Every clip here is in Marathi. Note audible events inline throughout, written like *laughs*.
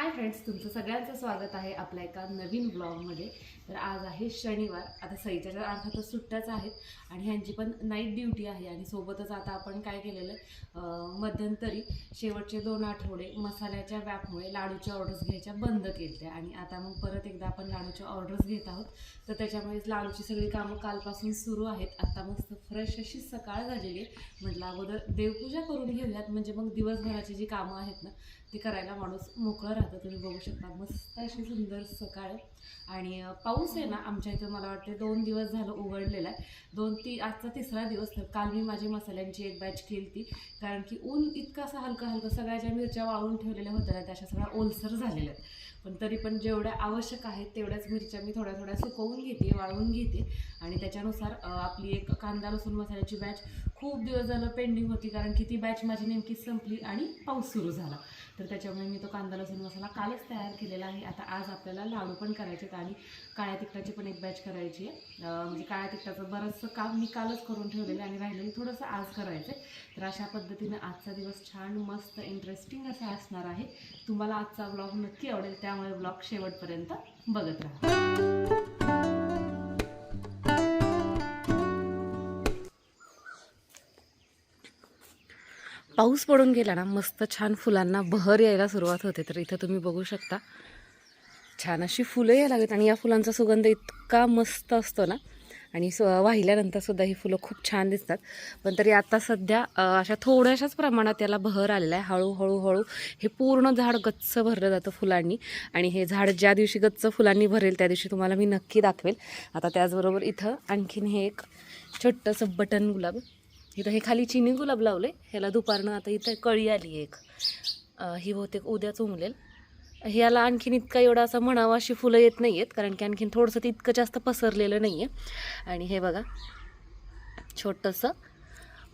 हाय फ्रेंड्स तुमचं सगळ्यांचं स्वागत आहे आपल्या एका नवीन ब्लॉगमध्ये तर आज आहे शनिवार. आता सईच्या तर अर्थातच सुट्ट्याच आहेत आणि ह्यांची पण नाईट ड्युटी आहे आणि सोबतच आता आपण काय केलेलं मध्यंतरी शेवटचे दोन आठवडे मसाल्याच्या व्यापमुळे लाडूच्या ऑर्डर्स घ्यायच्या बंद केल्या आणि आता मग परत एकदा आपण लाडूच्या ऑर्डर्स घेत आहोत. तर त्याच्यामुळे लाडूची सगळी कामं कालपासून सुरू आहेत. आता मस्त फ्रेश अशी सकाळ झालेली आहे. म्हटलं अगोदर देवपूजा करून घेऊयात. म्हणजे मग दिवसभराची जी कामं आहेत ना ती करायला माणूस मोकळं राहतं. तुम्ही बघू शकता मस्त अशी सुंदर सकाळ आणि पाऊस पाऊस आहे ना आमच्या इथं मला वाटते दोन दिवस झालं उघडलेला आहे. दोन ती आजचा तिसरा दिवस तर काल मी माझी मसाल्यांची एक बॅच केली ती कारण की ऊन इतका असा हलकं हलकं सगळ्या ज्या मिरच्या वाळून ठेवलेल्या होत्या ना त्या अशा सगळ्या ओलसर झालेल्या आहेत. पण तरी पण जेवढ्या आवश्यक आहेत तेवढ्याच मिरच्या मी थोड्या थोड्या सुकवून घेते वाळवून घेते. आणि त्याच्यानुसार आपली एक कांदा लसूण मसाल्याची बॅच खूप दिवस झालं पेंडिंग होती कारण की ती बॅच माझी नेमकी संपली आणि पाऊस सुरू झाला. तर त्याच्यामुळे मी तो कांदा लसूण मसाला कालच तयार केलेला आहे. आता आज आपल्याला लाडू पण करायचे आहेत आणि काळ्या तिखटाची पण एक बॅच करायची आहे. म्हणजे काळ्या तिखटाचं बरंचसं काम मी कालच करून ठेवलेलं आहे आणि राहिलेलं थोडंसं आज करायचं आहे तर अशा पद्धतीनं आजचा दिवस छान मस्त इंटरेस्टिंग असा असणार आहे. तुम्हाला आजचा ब्लॉग नक्की आवडेल. त्या त्यामुळे ब्लॉग शेवटपर्यंत बघत राहा. पाऊस पडून गेला ना मस्त छान फुलांना बहर यायला सुरुवात होते. तर इथं तुम्ही बघू शकता छान अशी फुलं यायला लागत आणि या फुलांचा सुगंध इतका मस्त असतो ना आणि स वाहिल्यानंतरसुद्धा ही फुलं खूप छान दिसतात. पण तरी आता सध्या अशा थोड्याशाच प्रमाणात याला बहर आलेला आहे. हळूहळू हळू हे पूर्ण झाड गच्च भरलं जातं फुलांनी. आणि हे झाड ज्या दिवशी गच्च फुलांनी भरेल त्या दिवशी तुम्हाला मी नक्की दाखवेल. आता त्याचबरोबर इथं आणखीन हे एक छोटंसं बटन गुलाब. इथं हे खाली चिनी गुलाब लावले ह्याला दुपारनं आता इथं कळी आली एक. ही बहुतेक उद्याच उमलेल ह्याला आणखीन इतका एवढा असं म्हणावं अशी फुलं येत नाही आहेत कारण की आणखीन थोडंसं ते इतकं जास्त पसरलेलं नाही आहे आणि हे बघा छोटंसं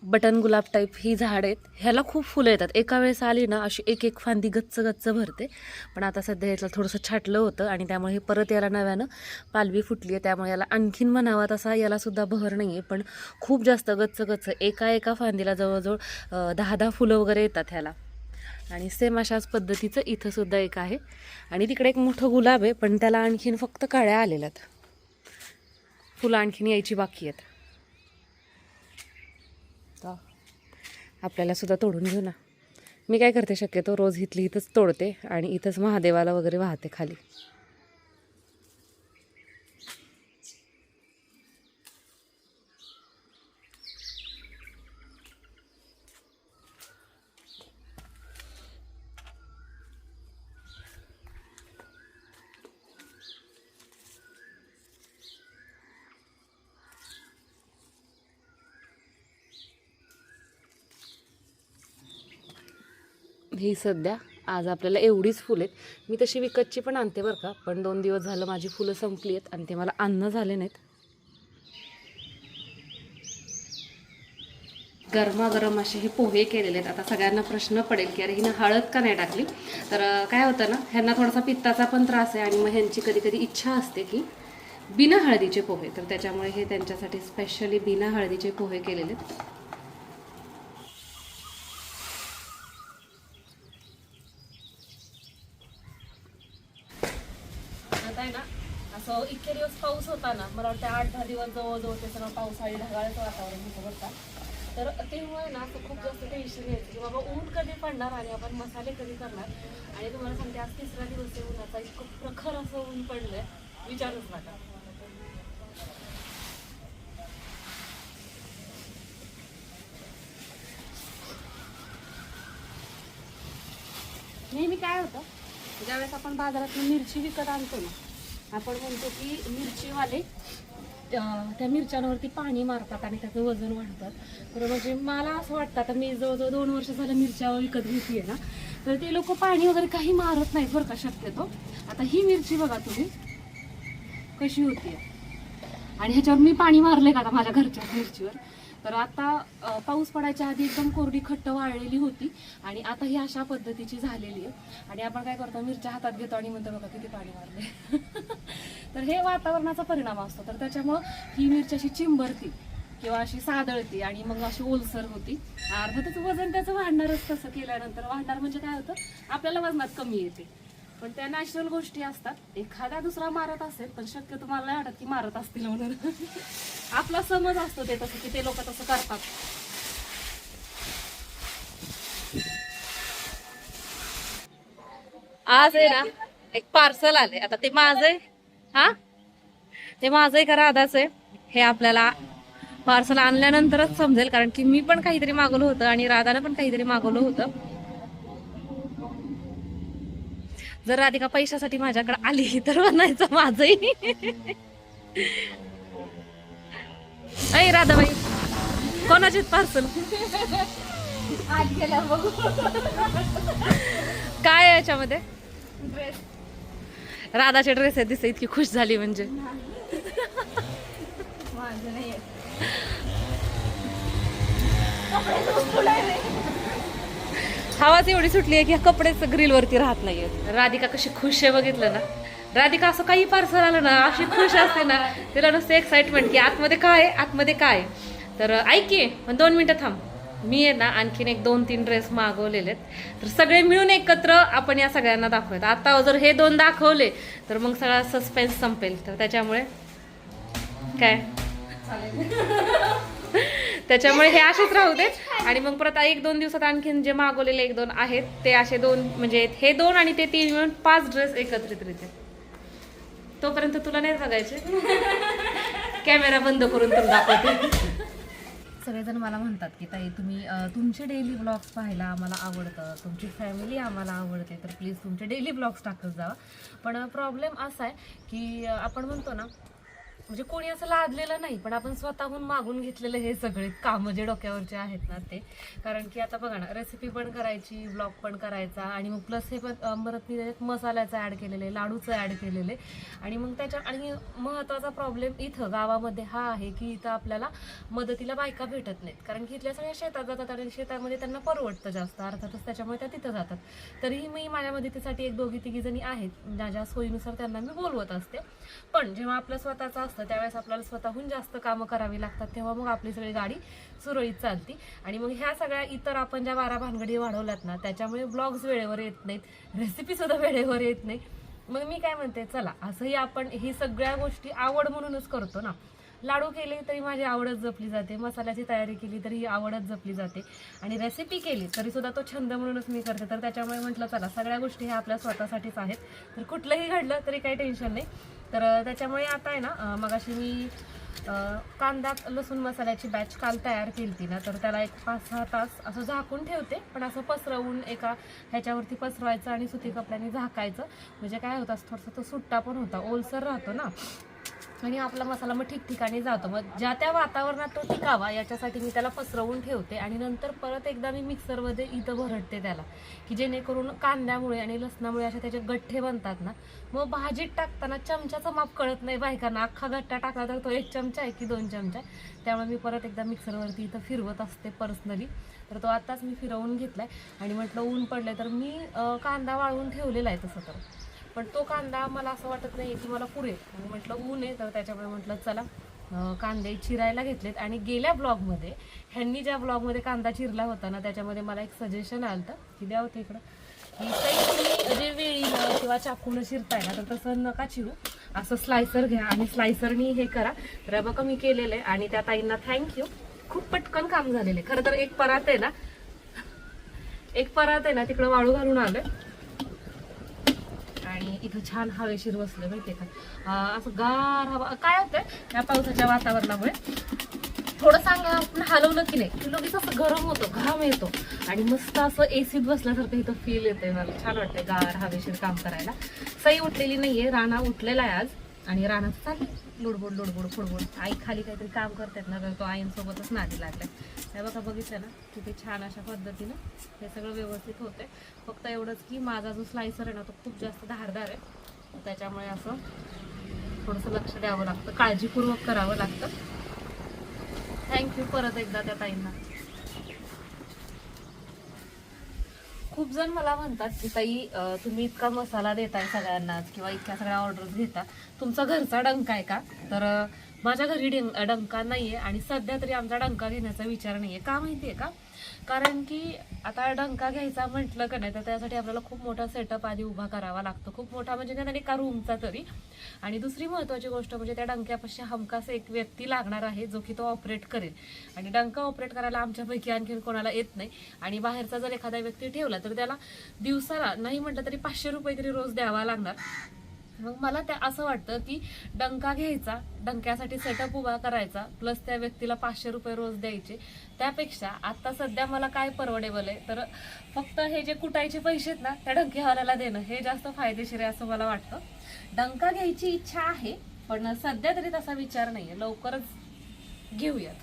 बटन गुलाब टाईप ही झाड आहेत. ह्याला खूप फुलं येतात. एका वेळेस आली ना अशी एक एक फांदी गच्च गच्च भरते. पण आता सध्या याचं थोडंसं छाटलं होतं आणि त्यामुळे हे परत याला नव्यानं पालवी फुटली आहे. त्यामुळे याला आणखीन म्हणावा तसा यालासुद्धा बहर नाही आहे पण खूप जास्त गच्च गच्च एका एका फांदीला जवळजवळ दहा दहा फुलं वगैरे येतात ह्याला. आणि सेम अशाच पद्धतीचं इथं सुद्धा एक आहे. आणि तिकडे एक मोठं गुलाब आहे पण त्याला आणखीन फक्त काळ्या आलेल्या आहेत. फुलं आणखीन यायची बाकी आहेत. तर आपल्याला सुद्धा तोडून घेऊ ना. मी काय करते शक्यतो रोज इथली इथंच तोडते आणि इथंच महादेवाला वगैरे वाहते खाली. ही सध्या आज आपल्याला एवढीच फुलं आहेत. मी तशी विकतची पण आणते बरं का पण दोन दिवस झालं माझी फुलं संपली आहेत आणि ते मला अन्न झाले नाहीत. गरमागरम असे हे पोहे केलेले आहेत. आता सगळ्यांना प्रश्न पडेल की अरे हिनं हळद का नाही टाकली? तर काय होतं ना ह्यांना थोडासा पित्ताचा पण त्रास आहे आणि मग ह्यांची कधी कधी इच्छा असते की बिना हळदीचे पोहे. तर त्याच्यामुळे हे त्यांच्यासाठी स्पेशली बिना हळदीचे पोहे केलेले आहेत आता आहे ना असं इतके दिवस असताना ना मला वाटतं आठ दहा दिवस जवळजवळ ते सगळं पावसाळी ढगाळचं वातावरण होतं बरं का. तर तेव्हा आहे ना असं खूप जास्त टेन्शन यायचं की बाबा ऊन कधी पडणार आणि आपण मसाले कधी करणार? आणि तुम्हाला सांगते आज तिसरा दिवस आहे उन्हाचा इतकं प्रखर असं ऊन पडलंय. विचारूच नका. नेहमी काय होतं ज्यावेळेस आपण बाजारातून मिरची विकत आणतो ना आपण म्हणतो की मिरचीवाले त्या मिरच्यांवरती पाणी मारतात आणि त्याचं वजन वाढतात तर म्हणजे मला असं वाटतं आता मी जवळजवळ दोन वर्ष झालं मिरच्या विकत घेते ना तर ते लोक पाणी वगैरे काही मारत नाहीत बरं का शक्यतो. आता ही मिरची बघा तुम्ही कशी होती आणि ह्याच्यावर मी पाणी मारले का आता माझ्या घरच्या मिरचीवर? तर आता पाऊस पडायच्या आधी एकदम कोरडी खट्ट वाळलेली होती आणि आता ही अशा पद्धतीची झालेली आहे. आणि आपण काय करतो मिरच्या हातात घेतो आणि म्हणतो बघा किती पाणी मारले *laughs* तर हे वातावरणाचा परिणाम असतो. तर त्याच्यामुळं ही मिरची अशी चिंबरती किंवा अशी सादळती आणि मग अशी ओलसर होती. अर्थातच वजन त्याचं वाढणारच तसं केल्यानंतर. वाढणार म्हणजे काय होतं? आपल्याला वजनात कमी येते. पण त्या नॅचरल गोष्टी असतात. एखादा दुसरा मारत असेल पण शक्यतो मला नाही वाटत की मारत असतील म्हणून. *laughs* आपला समज असतो ते तसं की ते लोक तसं करतात. आज आहे ना एक पार्सल आले आता ते माझं आहे. हा? ते माझं आहे का राधाच आहे? हे आपल्याला पार्सल आणल्यानंतरच समजेल कारण की मी पण काहीतरी मागवलं होतं आणि राधानं पण काहीतरी मागवलं होतं. जर राधिका पैशासाठी माझ्याकडे आली तर म्हणायचं माझंही. ऐ राधाबाई कोणाचे पार्सल काय याच्यामध्ये? राधाचे ड्रेस आहे दिसते इतकी खुश झाली म्हणजे. माझं नाही हवाच एवढी सुटली आहे की कपडेच ग्रिलवरती राहत नाहीयेत. राधिका कशी खुश आहे बघितलं ना? राधिका असं काही पार्सल आलं ना अशी खुश असते ना तिला नुसतं एक्साइटमेंट की आतमध्ये काय आहे? आतमध्ये काय आहे? तर ऐक पण दोन मिनिटं थांब. मी आहे ना आणखीन एक दोन तीन ड्रेस मागवलेले आहेत. तर सगळे मिळून एकत्र आपण या सगळ्यांना दाखवूयात. आता जर हे दोन दाखवले तर मग सगळा सस्पेन्स संपेल. तर त्याच्यामुळे काय? त्याच्यामुळे हे असेच राहू देत. आणि मग परत एक दोन दिवसात आणखीन जे मागवलेले एक दोन आहेत ते असे दोन म्हणजे हे दोन आणि ते तीन मिळून पाच ड्रेस एकत्रितरित्या तोपर्यंत तुला नाही बघायचे. कॅमेरा बंद करून तुला दाखवते. सगळेजण मला म्हणतात की ताई तुम्ही तुमचे डेली ब्लॉग्स पाहायला आम्हाला आवडतं. तुमची फॅमिली आम्हाला आवडते. तर प्लीज तुमचे डेली ब्लॉग्स टाकत जावा. पण प्रॉब्लेम असा आहे की आपण म्हणतो ना म्हणजे कोणी असं लादलेलं नाही पण आपण स्वतःहून मागून घेतलेलं हे सगळे कामं जे डोक्यावरचे आहेत ना ते. कारण की आता बघा ना रेसिपी पण करायची ब्लॉग पण करायचा आणि मग प्लस हे पण अं, परत मी त्याच्यात मसाल्याचं ॲड केलेलं आहे लाडूचं ॲड केलेलं. आहे आणि मग त्याच्या आणि महत्त्वाचा प्रॉब्लेम इथं गावामध्ये हा आहे की इथं आपल्याला मदतीला बायका भेटत नाहीत. कारण की इथल्या सगळ्या शेतात जातात आणि शेतामध्ये त्यांना परवडतं जास्त. अर्थातच त्याच्यामुळे त्या तिथं जातात. तरीही मी माझ्या मदतीसाठी एक दोघी तिघी जणी आहेत. ज्या ज्या सोयीनुसार त्यांना मी बोलवत असते. पण जेव्हा आपलं स्वतःचा असतं. त्यावेळेस आपल्याला स्वतःहून जास्त कामं करावी लागतात. तेव्हा मग आपली सगळी गाडी सुरळीत चालती. आणि मग ह्या सगळ्या इतर आपण ज्या बारा भानगडी वाढवल्यात ना त्याच्यामुळे ब्लॉग्स वेळेवर येत नाहीत. रेसिपीसुद्धा वेळेवर येत नाही मग मी काय म्हणते चला असंही आपण ही सगळ्या गोष्टी आवड म्हणूनच करतो ना. लाडू केले तरी माझी आवडच जपली जाते. मसाल्याची तयारी केली तरी ही आवडच जपली जाते. आणि रेसिपी केली तरी सुद्धा तो छंद म्हणूनच मी करते. तर त्याच्यामुळे म्हटलं चला सगळ्या गोष्टी ह्या आपल्या स्वतःसाठीच आहेत. तर कुठलंही घडलं तरी काही टेन्शन नाही. तर त्याच्यामुळे आता आहे ना मगाशी मी कांदा लसूण मसाल्याची बॅच काल तयार केली ना तर त्याला एक पाच सहा तास असं झाकून ठेवते. पण असं पसरवून एका ह्याच्यावरती पसरवायचं आणि सुती कपड्याने झाकायचं. म्हणजे काय होतं थोडंसं तो सुट्टा पण होता. ओलसर राहतो ना. आणि आपला मसाला मग ठिकठिकाणी जातो. मग ज्या त्या वातावरणात तो टिकावा याच्यासाठी मी त्याला पसरवून ठेवते आणि नंतर परत एकदा मी मिक्सरमध्ये इथं भरडते त्याला की जेणेकरून कांद्यामुळे आणि लसणामुळे असे त्याचे गठ्ठे बनतात ना मग भाजीत टाकताना चमच्याचं माप कळत नाही बायकांना. अख्खा गट्टा टाकला तर तो एक चमचा आहे की दोन चमचा आहे. त्यामुळे मी परत एकदा मिक्सरवरती इथं फिरवत असते पर्सनली. तर तो आत्ताच मी फिरवून घेतलाय. आणि म्हटलं ऊन पडलं तर मी कांदा वाळवून ठेवलेला आहे तसं तर. पण तो कांदा मला असं वाटत नाही की मला पुरेल. मी म्हटलं ऊन आहे. तर त्याच्यामुळे म्हटलं चला कांदे चिरायला घेतलेत. आणि गेल्या ब्लॉगमध्ये ह्यांनी ज्या ब्लॉगमध्ये कांदा चिरला होता ना त्याच्यामध्ये मला एक सजेशन आलं होतं. की द्या होतं इकडं. की काही तुम्ही जे वेळीनं किंवा चाकून चिरताय ना तर तसं नका चिरू. असं स्लायसर घ्या आणि स्लायसरनी हे करा. तर बघा मी केलेलं आहे आणि त्या ताईंना थँक्यू खूप पटकन काम झालेलं आहे. खरं तर एक परात आहे ना एक परात आहे ना तिकडं वाळू घालून आलं आणि इथं छान हवेशीर बसलं माहितीये का? असं गार हवा काय होतंय? या पावसाच्या वातावरणामुळे थोडं सांगा आपण हलवलं की नाही? की लगेच असं गरम होतं घाम येतो. आणि मस्त असं एसीत बसल्यासारखं इथं फील येतंय मला. छान वाटतंय गार हवेशीर काम करायला. सई उठलेली नाहीये राणा उठलेला आहे आज. आणि राणाचं चाललंय लुडबुड लुडबुड फुडबुड. आई खाली काहीतरी काम करतात ना तो आईंसोबतच नादी लागलाय. हे बघा बघितलं ना किती छान अशा पद्धतीनं हे सगळं व्यवस्थित होतंय. फक्त एवढंच की माझा जो स्लायसर आहे ना तो खूप जास्त धारदार आहे. त्याच्यामुळे असं थोडंसं लक्ष द्यावं लागतं. काळजीपूर्वक करावं लागतं. थँक्यू परत एकदा त्या ताईंना. खूप जण मला म्हणतात की ताई तुम्ही इतका मसाला देताय सगळ्यांनाच किंवा इतक्या सगळ्या ऑर्डर्स घेता. तुमचा घरचा डंका आहे का? तर माझ्या घरी डिं- डंका नाहीये आणि सध्या तरी आमचा डंका घेण्याचा विचार नाहीये. का माहितीये का? कारण की आता डंका घ्यायचा म्हटलं का नाही तर त्यासाठी आपल्याला खूप मोठा सेटअप आधी उभा करावा लागतो. खूप मोठा म्हणजे त्यांना एका रूमचा तरी. आणि दुसरी महत्त्वाची गोष्ट म्हणजे त्या डंक्यापाशी हमखास एक व्यक्ती लागणार आहे जो की तो ऑपरेट करेल. आणि डंका ऑपरेट करायला आमच्यापैकी आणखीन कोणाला येत नाही. आणि बाहेरचा जर एखादा व्यक्ती ठेवला तर त्याला दिवसाला नाही म्हटलं तरी पाचशे रुपये तरी रोज द्यावा लागणार. मग मला त्या असं वाटतं की डंका घ्यायचा डंक्यासाठी सेटअप उभा करायचा प्लस त्या व्यक्तीला पाचशे रुपये रोज द्यायचे. त्यापेक्षा आता सध्या मला काय परवडेबल आहे? तर फक्त हे जे कुटायचे पैसे आहेत ना त्या डंकेवाल्याला देणं हे जास्त फायदेशीर आहे असं मला वाटतं. डंका घ्यायची इच्छा आहे पण सध्या तरी तसा विचार नाही आहे लवकरच घेऊयात.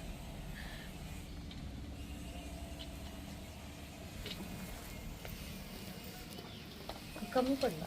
कमी पडला.